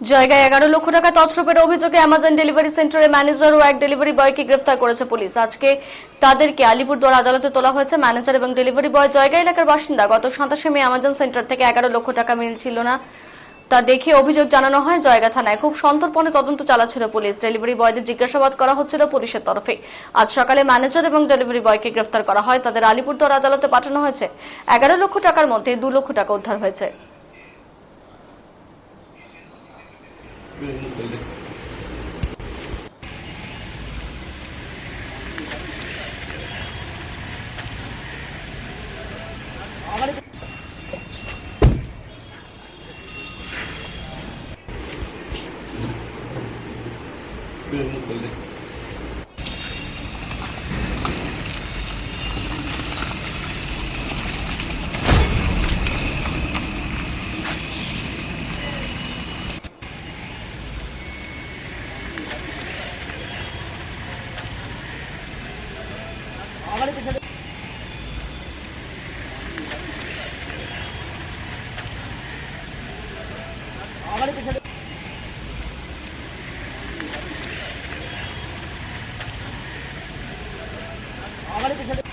জায়গায় এগারো লক্ষ টাকা তছরূপের অভিযোগে অ্যামাজন ডেলিভারি সেন্টারের ম্যানেজার ও এক ডেলিভারি বয়কে গ্রেফতার করেছে পুলিশ। আজকে তাদেরকে আলিপুরদুয়ার আদালতে তোলা হয়েছে ম্যানেজার এবং ডেলিভারি বয়। জায়গা এলাকার বাসিন্দা, গত সাতাশে মে অ্যামাজন সেন্টার থেকে এগারো লক্ষ টাকা মিলছিল না। তা দেখে অভিযোগ জানানো হয় জয়গা থানায়। খুব সন্তর্পণে তদন্ত চালাচ্ছিল পুলিশ। ডেলিভারি বয়দের জিজ্ঞাসাবাদ করা হচ্ছিল পুলিশের তরফে। আজ সকালে ম্যানেজার এবং ডেলিভারি বয়কে গ্রেফতার করা হয়। তাদের আলিপুরদুয়ার আদালতে পাঠানো হয়েছে। এগারো লক্ষ টাকার মধ্যে দু লক্ষ টাকা উদ্ধার হয়েছে। Good, good, good. ਆਹ ਵਾਲੇ ਪਿੱਛੇ